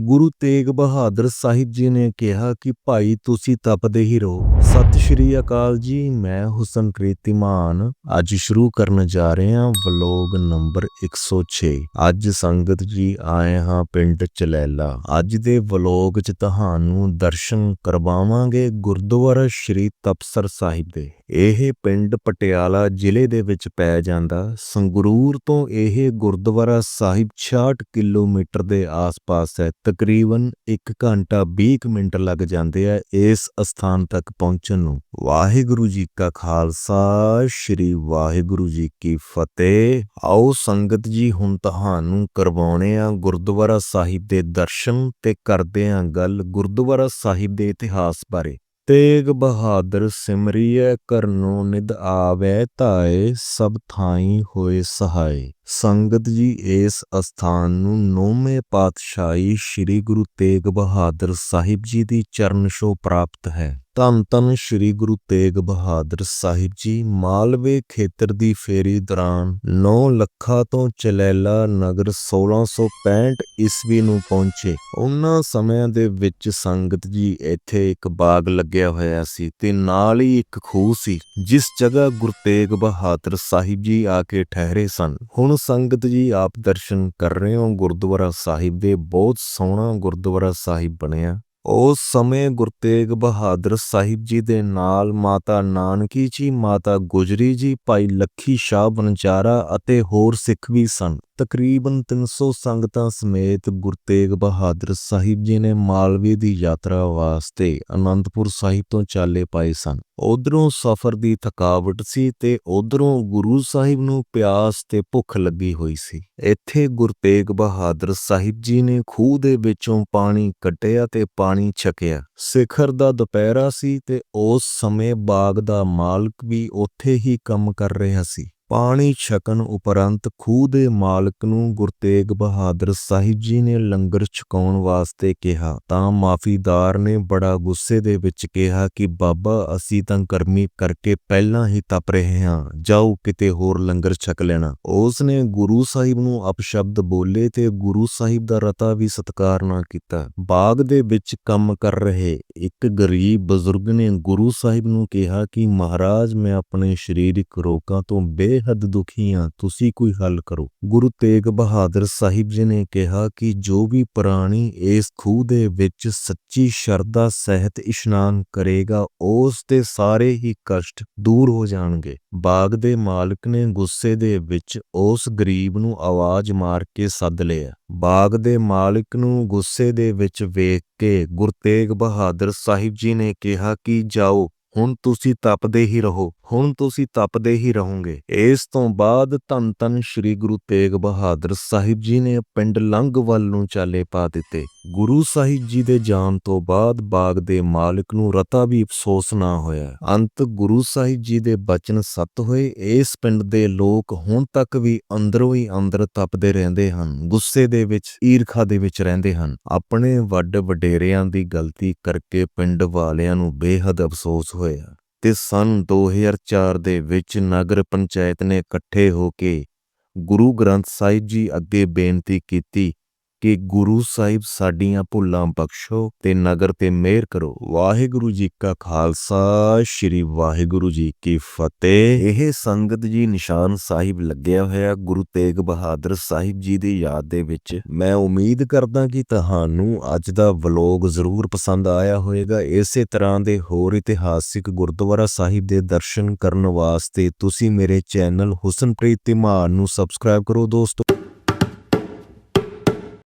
ਗੁਰੂ ਤੇਗ ਬਹਾਦਰ ਸਾਹਿਬ ਜੀ ਨੇ ਕਿਹਾ ਕਿ ਭਾਈ ਤੁਸੀਂ ਤਪਦੇ ਹੀ ਰਹੋ। ਸਤਿ ਸ਼੍ਰੀ ਅਕਾਲ ਜੀ, ਮੈਂ ਹੁਸਨ ਕ੍ਰਿਤੀਮਾਨ। ਅੱਜ ਸ਼ੁਰੂ ਕਰਨ ਜਾ ਰਹੇ ਹਾਂ ਵਲੋਗ ਨੰਬਰ 106 ਅੱਜ ਸੰਗਤ ਜੀ ਆਏ ਹਾਂ ਪਿੰਡ ਚਲੈਲਾ। ਅੱਜ ਦੇ ਵਲੋਗ 'ਚ ਤੁਹਾਨੂੰ ਦਰਸ਼ਨ ਕਰਵਾਵਾਂਗੇ ਗੁਰਦੁਆਰਾ ਸ਼੍ਰੀ ਤਪਸਰ ਸਾਹਿਬ ਦੇ। ਇਹ ਪਿੰਡ ਪਟਿਆਲਾ ਜ਼ਿਲ੍ਹੇ ਦੇ ਵਿੱਚ ਪੈ ਜਾਂਦਾ। ਸੰਗਰੂਰ ਤੋਂ ਇਹ ਗੁਰਦੁਆਰਾ ਸਾਹਿਬ 66 ਕਿਲੋਮੀਟਰ ਦੇ ਆਸ-ਪਾਸ ਹੈ। ਤਕਰੀਬਨ 1 ਘੰਟਾ 20 ਕੁ ਮਿੰਟ ਲੱਗ ਜਾਂਦੇ ਆ ਇਸ ਸਥਾਨ ਤੱਕ ਪਹੁੰਚਣ ਨੂੰ। ਵਾਹਿਗੁਰੂ ਜੀ ਕਾ ਖਾਲਸਾ, ਸ੍ਰੀ ਵਾਹਿਗੁਰੂ ਜੀ ਕੀ ਫਤਿਹ। ਆਓ ਸੰਗਤ ਜੀ, ਹੁਣ ਤੁਹਾਨੂੰ ਕਰਵਾਉਣੇ ਆ ਗੁਰਦੁਆਰਾ ਸਾਹਿਬ ਦੇ ਦਰਸ਼ਨ ਤੇ ਕਰਦੇ ਆ ਗੱਲ ਗੁਰਦੁਆਰਾ ਸਾਹਿਬ ਦੇ ਇਤਿਹਾਸ ਬਾਰੇ। ਤੇਗ ਬਹਾਦਰ ਸਿਮਰੀਐ ਕਰਨੋ ਨਿਦ ਆਵੈ, ਧਾਏ ਸਭ ਥਾਈ ਹੋਏ ਸਹਾਈ ਸੰਗਤ ਜੀ ਇਸ ਅਸਥਾਨ ਨੂੰ ਨੌਵੇਂ ਪਾਤਸ਼ਾਹੀ ਸ੍ਰੀ ਗੁਰੂ ਤੇਗ ਬਹਾਦਰ ਸਾਹਿਬ ਜੀ ਦੀ ਚਰਨ ਛੋਹ ਪ੍ਰਾਪਤ ਹੈ। ਧੰਨ ਧੰਨ ਸ੍ਰੀ ਗੁਰੂ ਤੇਗ ਬਹਾਦਰ ਸਾਹਿਬ ਜੀ, ਮਾਲਵੇ ਖੇਤਰ ਦੀ ਫੇਰੀ ਦੌਰਾਨ 9 ਲੱਖਾਂ ਤੋਂ ਚਲੈਲਾ ਨਗਰ 1665 ਈਸਵੀ ਨੂੰ ਪਹੁੰਚੇ। ਉਹਨਾਂ ਸਮਿਆਂ ਦੇ ਵਿੱਚ ਸੰਗਤ ਜੀ ਇੱਥੇ ਇੱਕ ਬਾਗ ਲੱਗਿਆ ਹੋਇਆ ਸੀ ਤੇ ਨਾਲ ਹੀ ਇੱਕ ਖੂਹ ਸੀ, ਜਿਸ ਜਗ੍ਹਾ ਗੁਰੂ ਤੇਗ ਬਹਾਦਰ ਸਾਹਿਬ ਜੀ ਆ ਕੇ ਠਹਿਰੇ ਸਨ। ਹੁਣ ਸੰਗਤ ਜੀ ਆਪ ਦਰਸ਼ਨ ਕਰ ਰਹੇ ਹੋ, ਗੁਰਦੁਆਰਾ ਸਾਹਿਬ ਦੇ ਬਹੁਤ ਸੋਹਣਾ ਗੁਰਦੁਆਰਾ ਸਾਹਿਬ ਬਣਿਆ। ਉਸ ਸਮੇਂ ਗੁਰਤੇਗ ਬਹਾਦਰ ਸਾਹਿਬ ਜੀ ਦੇ ਨਾਲ ਮਾਤਾ ਨਾਨਕੀ ਜੀ, ਮਾਤਾ ਗੁਜਰੀ ਜੀ, ਭਾਈ ਲੱਖੀ ਸ਼ਾਹ ਬਨਜਾਰਾ ਅਤੇ ਹੋਰ ਸਿੱਖ ਵੀ ਸਨ। ਤਕਰੀਬਨ 300 ਸੰਗਤਾਂ ਸਮੇਤ ਗੁਰੂ ਤੇਗ ਬਹਾਦਰ ਸਾਹਿਬ ਜੀ ਨੇ ਮਾਲਵੇ ਦੀ ਯਾਤਰਾ ਵਾਸਤੇ ਅਨੰਦਪੁਰ ਸਾਹਿਬ ਤੋਂ ਚਾਲੇ ਪਾਏ ਸਨ। ਉਧਰੋਂ ਸਫ਼ਰ ਦੀ ਥਕਾਵਟ ਸੀ ਤੇ ਉਧਰੋਂ ਗੁਰੂ ਸਾਹਿਬ ਨੂੰ ਪਿਆਸ ਤੇ ਭੁੱਖ ਲੱਗੀ ਹੋਈ ਸੀ। ਇੱਥੇ ਗੁਰੂ ਤੇਗ ਬਹਾਦਰ ਸਾਹਿਬ ਜੀ ਨੇ ਖੂਹ ਦੇ ਵਿੱਚੋਂ ਪਾਣੀ ਕੱਢਿਆ ਤੇ ਪਾਣੀ ਛਕਿਆ। ਸਿਖਰ ਦਾ ਦੁਪਹਿਰਾ ਸੀ ਤੇ ਉਸ ਸਮੇਂ ਬਾਗ ਦਾ ਮਾਲਕ ਵੀ ਉੱਥੇ ਹੀ ਕੰਮ ਕਰ ਰਿਹਾ ਸੀ। ਪਾਣੀ ਛਕਣ ਉਪਰੰਤ ਖੂਹ ਦੇ ਮਾਲਕ ਨੂੰ ਗੁਰਤੇਗ ਬਹਾਦਰ ਸਾਹਿਬ ਜੀ ਨੇ ਲੰਗਰ ਛਕਾਉਣ ਵਾਸਤੇ ਕਿਹਾ, ਤਾਂ ਮਾਫੀਦਾਰ ਨੇ ਬੜਾ ਗੁੱਸੇ ਦੇ ਵਿੱਚ ਕਿਹਾ ਕਿ, ਬਾਬਾ, ਅਸੀਂ ਤਾਂ ਗਰਮੀ ਕਰਕੇ ਪਹਿਲਾਂ ਹੀ ਤਪ ਰਹੇ ਹਾਂ, ਜਾਓ ਕਿਤੇ ਹੋਰ ਲੰਗਰ ਛਕ ਲੈਣਾ। ਉਸ ਨੇ ਗੁਰੂ ਸਾਹਿਬ ਨੂੰ ਅਪਸ਼ਬਦ ਬੋਲੇ ਤੇ ਗੁਰੂ ਸਾਹਿਬ ਦਾ ਰਤਾ ਵੀ ਸਤਕਾਰ ਨਾ ਕੀਤਾ। ਬਾਗ ਦੇ ਵਿੱਚ ਕੰਮ ਕਰ ਰਹੇ ਇੱਕ ਗਰੀਬ ਬਜ਼ੁਰਗ ਨੇ ਗੁਰੂ ਸਾਹਿਬ ਨੂੰ ਕਿਹਾ ਕਿ, ਮਹਾਰਾਜ, ਮੈਂ ਆਪਣੇ ਸਰੀਰਕ ਰੋਗਾਂ ਤੋਂ ਬੇ ਬੇਹੱਦ ਦੁਖੀ ਹਾਂ ਤੁਸੀਂ ਕੋਈ ਹੱਲ ਕਰੋ। ਗੁਰੂ ਤੇਗ ਬਹਾਦਰ ਸਾਹਿਬ ਜੀ ਨੇ ਕਿਹਾ ਕਿ ਜੋ ਵੀ ਪ੍ਰਾਣੀ ਇਸ ਖੂਹ ਦੇ ਵਿੱਚ ਸੱਚੀ ਸ਼ਰਧਾ ਸਹਿਤ ਇਸ਼ਨਾਨ ਕਰੇਗਾ, ਉਸ ਦੇ ਸਾਰੇ ਹੀ ਕਸ਼ਟ ਦੂਰ ਹੋ ਜਾਣਗੇ। ਬਾਗ ਦੇ ਮਾਲਕ ਨੇ ਗੁੱਸੇ ਦੇ ਵਿੱਚ ਉਸ ਗਰੀਬ ਨੂੰ ਆਵਾਜ਼ ਮਾਰ ਕੇ ਸੱਦ ਲਿਆ। ਬਾਗ ਦੇ ਮਾਲਕ ਨੂੰ ਗੁੱਸੇ ਦੇ ਵਿੱਚ ਵੇਖ ਕੇ ਗੁਰਤੇਗ ਬਹਾਦਰ ਸਾਹਿਬ ਜੀ ਨੇ ਕਿਹਾ ਕਿ ਜਾਓ, ਹੁਣ ਤੁਸੀਂ ਤਪਦੇ ਹੀ ਰਹੋ। ਹੁਣ ਤੁਸੀਂ ਤਪਦੇ ਹੀ ਰਹੋਗੇ। ਇਸ ਤੋਂ ਬਾਅਦ ਧੰਨ ਧੰਨ ਸ੍ਰੀ ਗੁਰੂ ਤੇਗ ਬਹਾਦਰ ਸਾਹਿਬ ਜੀ ਨੇ ਪਿੰਡ ਲੰਗਵਲ ਨੂੰ ਚਾਲੇ ਪਾ ਦਿੱਤੇ। ਗੁਰੂ ਸਾਹਿਬ ਜੀ ਦੇ ਜਾਣ ਤੋਂ ਬਾਅਦ ਬਾਗ ਦੇ ਮਾਲਕ ਨੂੰ ਰਤਾ ਵੀ ਅਫਸੋਸ ਨਾ ਹੋਇਆ। ਅੰਤ ਗੁਰੂ ਸਾਹਿਬ ਜੀ ਦੇ ਬਚਨ ਸੱਤ ਹੋਏ। ਇਸ ਪਿੰਡ ਦੇ ਲੋਕ ਹੁਣ ਤੱਕ ਵੀ ਅੰਦਰੋਂ ਹੀ ਅੰਦਰ ਤਪਦੇ ਰਹਿੰਦੇ ਹਨ। ਗੁੱਸੇ ਦੇ ਵਿੱਚ, ਈਰਖਾ ਦੇ ਵਿੱਚ ਰਹਿੰਦੇ ਹਨ। ਆਪਣੇ ਵੱਡ ਵਡੇਰਿਆਂ ਦੀ ਗਲਤੀ ਕਰਕੇ ਪਿੰਡ ਵਾਲਿਆਂ ਨੂੰ ਬੇਹੱਦ ਅਫਸੋਸ ਹੋਇਆ। ਤੇ ਸਨ 2004 ਦੇ ਵਿੱਚ ਨਗਰ ਪੰਚਾਇਤ ਨੇ ਇਕੱਠੇ ਹੋ ਕੇ ਗੁਰੂ ਗ੍ਰੰਥ ਸਾਹਿਬ ਜੀ ਅੱਗੇ ਬੇਨਤੀ ਕੀਤੀ ਕਿ ਗੁਰੂ ਸਾਹਿਬ ਸਾਡੀਆਂ ਭੁੱਲਾਂ ਬਖਸ਼ੋ ਤੇ ਨਗਰ ਤੇ ਮਿਹਰ ਕਰੋ। ਵਾਹਿਗੁਰੂ ਜੀ ਕਾ ਖਾਲਸਾ, ਸ੍ਰੀ ਵਾਹਿਗੁਰੂ ਜੀ ਕੀ ਫਤਿਹ। ਇਹ ਸੰਗਤ ਜੀ ਨਿਸ਼ਾਨ ਸਾਹਿਬ ਲੱਗਿਆ ਹੋਇਆ ਗੁਰੂ ਤੇਗ ਬਹਾਦਰ ਸਾਹਿਬ ਜੀ ਦੀ ਯਾਦ ਦੇ ਵਿੱਚ। ਮੈਂ ਉਮੀਦ ਕਰਦਾ ਕਿ ਤੁਹਾਨੂੰ ਅੱਜ ਦਾ ਵਲੋਗ ਜ਼ਰੂਰ ਪਸੰਦ ਆਇਆ ਹੋਵੇਗਾ। ਇਸੇ ਤਰ੍ਹਾਂ ਦੇ ਹੋਰ ਇਤਿਹਾਸਿਕ ਗੁਰਦੁਆਰਾ ਸਾਹਿਬ ਦੇ ਦਰਸ਼ਨ ਕਰਨ ਵਾਸਤੇ ਤੁਸੀਂ ਮੇਰੇ ਚੈਨਲ ਹੁਸਨਪ੍ਰੀਤ ਧੀਮਾਨ ਨੂੰ ਸਬਸਕ੍ਰਾਈਬ ਕਰੋ ਦੋਸਤੋ।